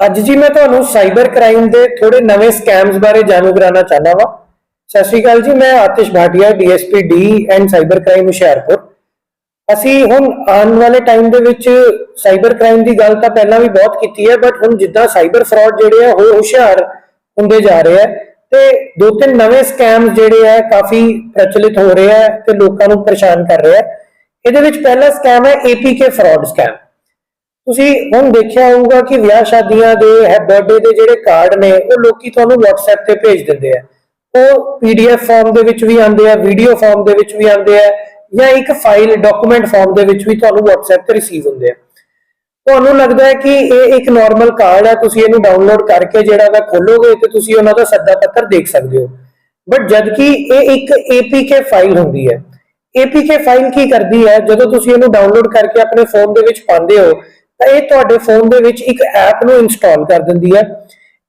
ਅੱਜ ਜੀ ਮੈਂ ਤੁਹਾਨੂੰ ਸਾਈਬਰ ਕ੍ਰਾਈਮ ਦੇ ਥੋੜੇ ਨਵੇਂ ਸਕੈਮਸ ਬਾਰੇ ਜਾਣੂ ਕਰਾਉਣਾ ਚਾਹਨਾ ਵਾ। ਸਤਿ ਸ਼੍ਰੀ ਅਕਾਲ ਜੀ, ਮੈਂ Atish Bhatia, DSP D and cyber crime Hoshiarpur. ਅਸੀਂ ਹੁਣ ਆਉਣ ਵਾਲੇ ਟਾਈਮ ਦੇ ਵਿੱਚ ਸਾਈਬਰ ਕ੍ਰਾਈਮ ਦੀ ਗੱਲ ਤਾਂ ਪਹਿਲਾਂ ਵੀ ਬਹੁਤ ਕੀਤੀ ਹੈ ਬਟ ਹੁਣ ਜਿੱਦਾਂ ਸਾਈਬਰ ਫਰਾਡ ਜਿਹੜੇ ਆ, ਉਹ ਹੁਸ਼ਿਆਰ ਹੁੰਦੇ ਜਾ ਰਹੇ ਆ। ਤੇ ਦੋ ਤਿੰਨ ਨਵੇਂ ਸਕੈਮਸ ਜਿਹੜੇ ਆ, ਕਾਫੀ ਪ੍ਰਚਲਿਤ ਹੋ ਰਹੇ ਆ ਤੇ ਲੋਕਾਂ ਨੂੰ ਪਰੇਸ਼ਾਨ ਕਰ ਰਹੇ ਆ। ਇਹਦੇ ਵਿੱਚ ਪਹਿਲਾ ਸਕੈਮ ਹੈ APK ਫਰਾਡ ਸਕੈਮ ਤੁਸੀਂ ਹੁਣ ਦੇਖਿਆ ਹੋਊਗਾ ਕਿ ਵਿਆਹ ਸ਼ਾਦੀਆਂ ਦੇ ਹੈ ਬਰਥਡੇ ਦੇ ਜਿਹੜੇ ਕਾਰਡ ਨੇ, ਉਹ ਲੋਕੀ ਤੁਹਾਨੂੰ WhatsApp ਤੇ ਭੇਜ ਦਿੰਦੇ ਆ। ਉਹ PDF ਫਾਰਮ ਦੇ ਵਿੱਚ ਵੀ ਆਉਂਦੇ ਆ ਵੀਡੀਓ ਫਾਰਮ ਦੇ ਵਿੱਚ ਵੀ ਆਉਂਦੇ ਆ, ਜਾਂ ਇੱਕ ਫਾਈਲ ਡਾਕੂਮੈਂਟ ਫਾਰਮ ਦੇ ਵਿੱਚ ਵੀ ਤੁਹਾਨੂੰ WhatsApp ਤੇ ਰਿਸੀਵ ਹੁੰਦੇ ਆ। ਤੁਹਾਨੂੰ ਲੱਗਦਾ ਹੈ ਕਿ ਇਹ ਇੱਕ ਨਾਰਮਲ ਕਾਰਡ ਹੈ ਤੁਸੀਂ ਇਹਨੂੰ ਡਾਊਨਲੋਡ ਕਰਕੇ ਜਿਹੜਾ ਵਾ ਖੋਲੋਗੇ ਤੇ ਤੁਸੀਂ ਉਹਨਾਂ ਦਾ ਸੱਦਾ ਪੱਤਰ ਦੇਖ ਸਕਦੇ ਹੋ। ਬਟ ਜਦਕਿ ਇਹ ਇੱਕ APK ਫਾਈਲ ਹੁੰਦੀ ਹੈ APK ਫਾਈਲ ਕੀ ਕਰਦੀ ਹੈ? ਜਦੋਂ ਤੁਸੀਂ ਇਹਨੂੰ ਡਾਊਨਲੋਡ ਕਰਕੇ ਆਪਣੇ ਫੋਨ ਦੇ ਵਿੱਚ ਪਾਉਂਦੇ ਹੋ ਤਾਂ ਇਹ ਤੁਹਾਡੇ ਫੋਨ ਦੇ ਵਿੱਚ ਇੱਕ ਐਪ ਨੂੰ ਇੰਸਟਾਲ ਕਰ ਦਿੰਦੀ ਹੈ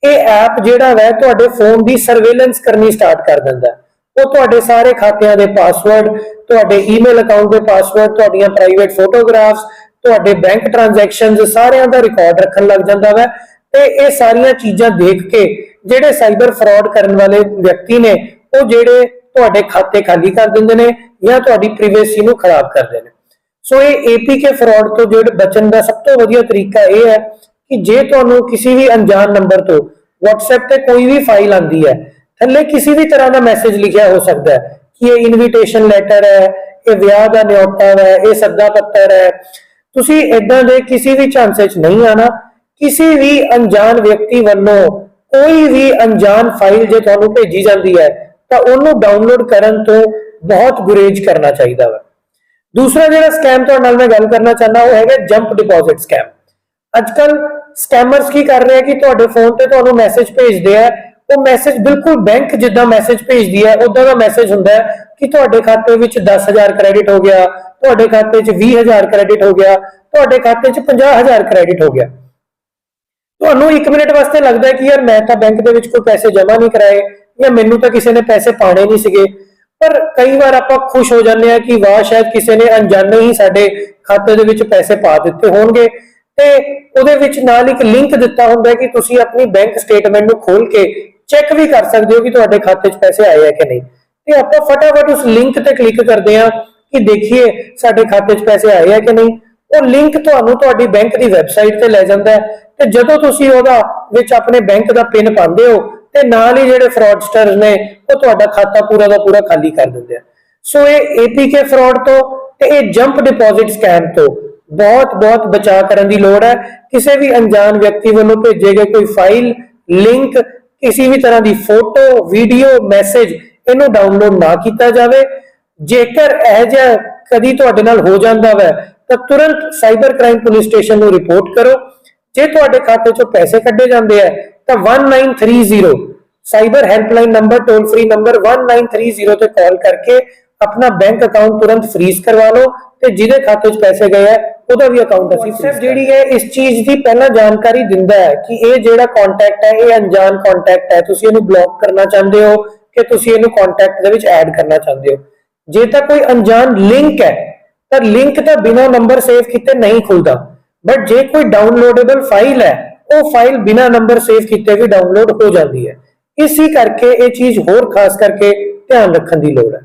ਇਹ ਐਪ ਜਿਹੜਾ ਹੈ ਤੁਹਾਡੇ ਫੋਨ ਦੀ ਸਰਵੇਲੈਂਸ ਕਰਨੀ ਸਟਾਰਟ ਕਰ ਦਿੰਦਾ। ਉਹ ਤੁਹਾਡੇ ਸਾਰੇ ਖਾਤਿਆਂ ਦੇ ਪਾਸਵਰਡ ਤੁਹਾਡੇ ਈਮੇਲ ਅਕਾਊਂਟ ਦੇ ਪਾਸਵਰਡ ਤੁਹਾਡੀਆਂ ਪ੍ਰਾਈਵੇਟ ਫੋਟੋਗ੍ਰਾਫਸ ਤੁਹਾਡੇ ਬੈਂਕ ਟ੍ਰਾਂਜੈਕਸ਼ਨਸ ਸਾਰਿਆਂ ਦਾ ਰਿਕਾਰਡ ਰੱਖਣ ਲੱਗ ਜਾਂਦਾ ਹੈ ਤੇ ਇਹ ਸਾਰੀਆਂ ਚੀਜ਼ਾਂ ਦੇਖ ਕੇ ਜਿਹੜੇ ਸਾਈਬਰ ਫਰਾਡ ਕਰਨ ਵਾਲੇ ਵਿਅਕਤੀ ਨੇ, ਉਹ ਜਿਹੜੇ ਤੁਹਾਡੇ ਖਾਤੇ ਖਾਲੀ ਕਰ ਦਿੰਦੇ ਨੇ ਜਾਂ ਤੁਹਾਡੀ ਪ੍ਰਾਈਵੇਸੀ ਨੂੰ ਖਰਾਬ ਕਰਦੇ ਨੇ। ਸੋ ਇਹ APK ਫਰਾਡ ਤੋਂ ਜਿਹੜੇ ਬਚਣ ਦਾ ਤੋਂ ਵਧੀਆ ਤਰੀਕਾ ਇਹ ਹੈ ਕਿ ਜੇ ਤੁਹਾਨੂੰ ਕਿਸੇ ਵੀ ਅਣਜਾਣ ਨੰਬਰ ਤੋਂ WhatsApp ਤੇ ਕੋਈ ਵੀ ਫਾਈਲ ਆਂਦੀ ਹੈ, ਥੱਲੇ ਕਿਸੇ ਵੀ ਤਰ੍ਹਾਂ ਦਾ ਮੈਸੇਜ ਲਿਖਿਆ ਹੋ ਸਕਦਾ ਹੈ ਕਿ ਇਹ ਇਨਵੀਟੇਸ਼ਨ ਲੈਟਰ ਹੈ, ਇਹ ਵਿਆਹ ਦਾ ਨਿਯੋਤਾ ਹੈ, ਇਹ ਸੱਦਾ ਪੱਤਰ ਹੈ। ਤੁਸੀਂ ਇਦਾਂ ਦੇ ਕਿਸੇ ਵੀ ਝਾਂਸੇ 'ਚ ਨਹੀਂ ਆਣਾ ਕਿਸੇ ਵੀ ਅਣਜਾਣ ਵਿਅਕਤੀ ਵੱਲੋਂ ਕੋਈ ਵੀ ਅਣਜਾਣ ਫਾਈਲ ਜੇ ਤੁਹਾਨੂੰ ਭੇਜੀ ਜਾਂਦੀ ਹੈ, ਤਾਂ ਉਹਨੂੰ ਡਾਊਨਲੋਡ ਕਰਨ ਤੋਂ ਬਹੁਤ ਗੁਰੇਜ਼ ਕਰਨਾ ਚਾਹੀਦਾ ਹੈ ਦੂਸਰਾ ਜਿਹੜਾ ਸਕੈਮ ਤੁਹਾਡੇ ਨਾਲ ਮੈਂ ਗੱਲ ਕਰਨਾ ਚਾਹੁੰਦਾ, ਉਹ ਹੈਗਾ ਜੰਪ ਡਿਪੋਜ਼ਿਟ ਸਕੈਮ ਅੱਜਕੱਲ ਸਕੈਮਰਸ ਕੀ ਕਰ ਰਹੇ ਆ ਕਿ ਤੁਹਾਡੇ ਫੋਨ ਤੇ ਤੁਹਾਨੂੰ ਮੈਸੇਜ ਭੇਜਦੇ ਆ, ਉਹ ਮੈਸੇਜ ਬਿਲਕੁਲ ਬੈਂਕ ਜਿੱਦਾਂ ਮੈਸੇਜ ਭੇਜਦੀ ਹੈ ਉਦਾਂ ਦਾ ਮੈਸੇਜ ਹੁੰਦਾ ਹੈ ਕਿ ਤੁਹਾਡੇ ਖਾਤੇ ਵਿੱਚ 10000 ਕ੍ਰੈਡਿਟ ਹੋ ਗਿਆ, ਤੁਹਾਡੇ ਖਾਤੇ 'ਚ 20000 ਕ੍ਰੈਡਿਟ ਹੋ ਗਿਆ, ਤੁਹਾਡੇ ਖਾਤੇ 'ਚ 50000 ਕ੍ਰੈਡਿਟ ਹੋ ਗਿਆ। ਤੁਹਾਨੂੰ 1 ਮਿੰਟ ਵਾਸਤੇ ਲੱਗਦਾ ਕਿ ਯਾਰ ਮੈਂ ਤਾਂ ਬੈਂਕ ਦੇ ਵਿੱਚ ਕੋਈ ਪੈਸੇ ਜਮ੍ਹਾਂ ਨਹੀਂ ਕਰਾਏ ਜਾਂ ਮੈਨੂੰ ਤਾਂ ਕਿਸੇ ਨੇ ਪੈਸੇ ਪਾਣੇ ਨਹੀਂ ਸੀਗੇ। ਪਰ ਕਈ ਵਾਰ ਆਪਾਂ ਖੁਸ਼ ਹੋ ਜਾਂਦੇ ਆ ਕਿ ਵਾਹ, ਸ਼ਾਇਦ ਕਿਸੇ ਨੇ ਅਣਜਾਣੇ ਹੀ ਸਾਡੇ ਖਾਤੇ ਦੇ ਵਿੱਚ ਪੈਸੇ ਪਾ ਦਿੱਤੇ ਹੋਣਗੇ। ਤੇ ਉਹਦੇ ਵਿੱਚ ਨਾਲ ਇੱਕ ਲਿੰਕ ਦਿੱਤਾ ਹੁੰਦਾ ਕਿ ਤੁਸੀਂ ਆਪਣੀ ਬੈਂਕ ਸਟੇਟਮੈਂਟ ਨੂੰ ਖੋਲ ਕੇ ਚੈੱਕ ਵੀ ਕਰ ਸਕਦੇ ਹੋ ਕਿ ਤੁਹਾਡੇ ਖਾਤੇ 'ਚ ਪੈਸੇ ਆਏ ਆ ਕਿ ਨਹੀਂ। ਤੇ ਆਪਾਂ ਫਟਾਫਟ ਉਸ ਲਿੰਕ ਤੇ ਕਲਿੱਕ ਕਰਦੇ ਆ ਕਿ ਦੇਖੀਏ ਸਾਡੇ ਖਾਤੇ 'ਚ ਪੈਸੇ ਆਏ ਆ ਕਿ ਨਹੀਂ। ਉਹ ਲਿੰਕ ਤੁਹਾਨੂੰ ਤੁਹਾਡੀ ਬੈਂਕ ਦੀ ਵੈਬਸਾਈਟ ਤੇ ਲੈ ਜਾਂਦਾ ਹੈ। ਤੇ ਜਦੋਂ ਤੁਸੀਂ ਉਹਦਾ ਵਿੱਚ ਆਪਣੇ ਬੈਂਕ ਦਾ ਪਿਨ ਪਾਉਂਦੇ ਹੋ ਤੇ ਨਾਲ ਹੀ ਜਿਹੜੇ ਫਰਾਡਸਟਰਸ ਨੇ, ਉਹ ਤੁਹਾਡਾ ਖਾਤਾ ਪੂਰਾ ਦਾ ਪੂਰਾ ਖਾਲੀ ਕਰ ਦਿੰਦੇ ਆ। ਸੋ ਇਹ APK ਫਰਾਡ ਤੋਂ ਤੇ ਇਹ ਜੰਪ ਡਿਪੋਜ਼ਿਟ ਸਕੈਮ ਤੋਂ ਬਹੁਤ ਬਹੁਤ ਬਚਾਅ ਕਰਨ ਦੀ ਲੋੜ ਹੈ। ਕਿਸੇ ਵੀ ਅਣਜਾਣ ਵਿਅਕਤੀ ਵੱਲੋਂ ਭੇਜੇ ਗਏ ਕੋਈ ਫਾਈਲ ਲਿੰਕ ਕਿਸੇ ਵੀ ਤਰ੍ਹਾਂ ਦੀ ਫੋਟੋ ਵੀਡੀਓ ਮੈਸੇਜ ਇਹਨੂੰ ਡਾਊਨਲੋਡ ਨਾ ਕੀਤਾ ਜਾਵੇ। ਜੇਕਰ ਇਹ ਜਿਹਾ ਕਦੀ ਤੁਹਾਡੇ ਨਾਲ ਹੋ ਜਾਂਦਾ ਵੈ, ਤਾਂ ਤੁਰੰਤ ਸਾਈਬਰ ਕ੍ਰਾਈਮ ਪੁਲਿਸ ਸਟੇਸ਼ਨ ਨੂੰ ਰਿਪੋਰਟ ਕਰੋ। ਜੇ ਤੁਹਾਡੇ ਖਾਤੇ ਚੋਂ ਪੈਸੇ ਕੱਢੇ ਜਾਂਦੇ ਆ ਤਾਂ 1930 cyber helpline number toll free number 1930 ਤੇ ਕਾਲ ਕਰਕੇ ਆਪਣਾ ਬੈਂਕ ਅਕਾਊਂਟ ਤੁਰੰਤ ਫ੍ਰੀਜ਼ ਕਰਵਾ ਲਓ ਤੇ ਜਿਹਦੇ ਖਾਤੇ 'ਚ ਪੈਸੇ ਗਏ ਆ ਉਹਦਾ ਵੀ ਅਕਾਊਂਟ ਅਸੀਂ WhatsApp ਜਿਹੜੀ ਹੈ ਇਸ ਚੀਜ਼ ਦੀ ਪਹਿਲਾਂ ਜਾਣਕਾਰੀ ਦਿੰਦਾ ਹੈ ਕਿ ਇਹ ਜਿਹੜਾ ਕੰਟੈਕਟ ਹੈ ਇਹ ਅਣਜਾਣ ਕੰਟੈਕਟ ਹੈ। ਤੁਸੀਂ ਇਹਨੂੰ ਬਲੌਕ ਕਰਨਾ ਚਾਹੁੰਦੇ ਹੋ ਕਿ ਤੁਸੀਂ ਇਹਨੂੰ ਕੰਟੈਕਟ ਦੇ ਵਿੱਚ ਐਡ ਕਰਨਾ ਚਾਹੁੰਦੇ ਹੋ। ਜੇ ਤਾਂ ਕੋਈ ਅਣਜਾਣ ਲਿੰਕ ਹੈ ਤਾਂ ਲਿੰਕ ਤਾਂ ਬਿਨਾ ਨੰਬਰ ਸੇਵ ਕੀਤੇ ਨਹੀਂ ਖੁੱਲਦਾ। ਬਟ ਜੇ ਕੋਈ ਡਾਊਨਲੋਡੇਬਲ ਫਾਈਲ ਹੈ ਉਹ ਫਾਈਲ ਬਿਨਾ ਨੰਬਰ ਸੇਵ ਕੀਤੇ ਵੀ ਡਾਊਨਲੋਡ ਹੋ ਜਾਂਦੀ ਹੈ। ਇਸੇ ਕਰਕੇ ਇਹ ਚੀਜ਼ ਹੋਰ ਖਾਸ ਕਰਕੇ ਧਿਆਨ ਰੱਖਣ ਦੀ ਲੋੜ ਹੈ।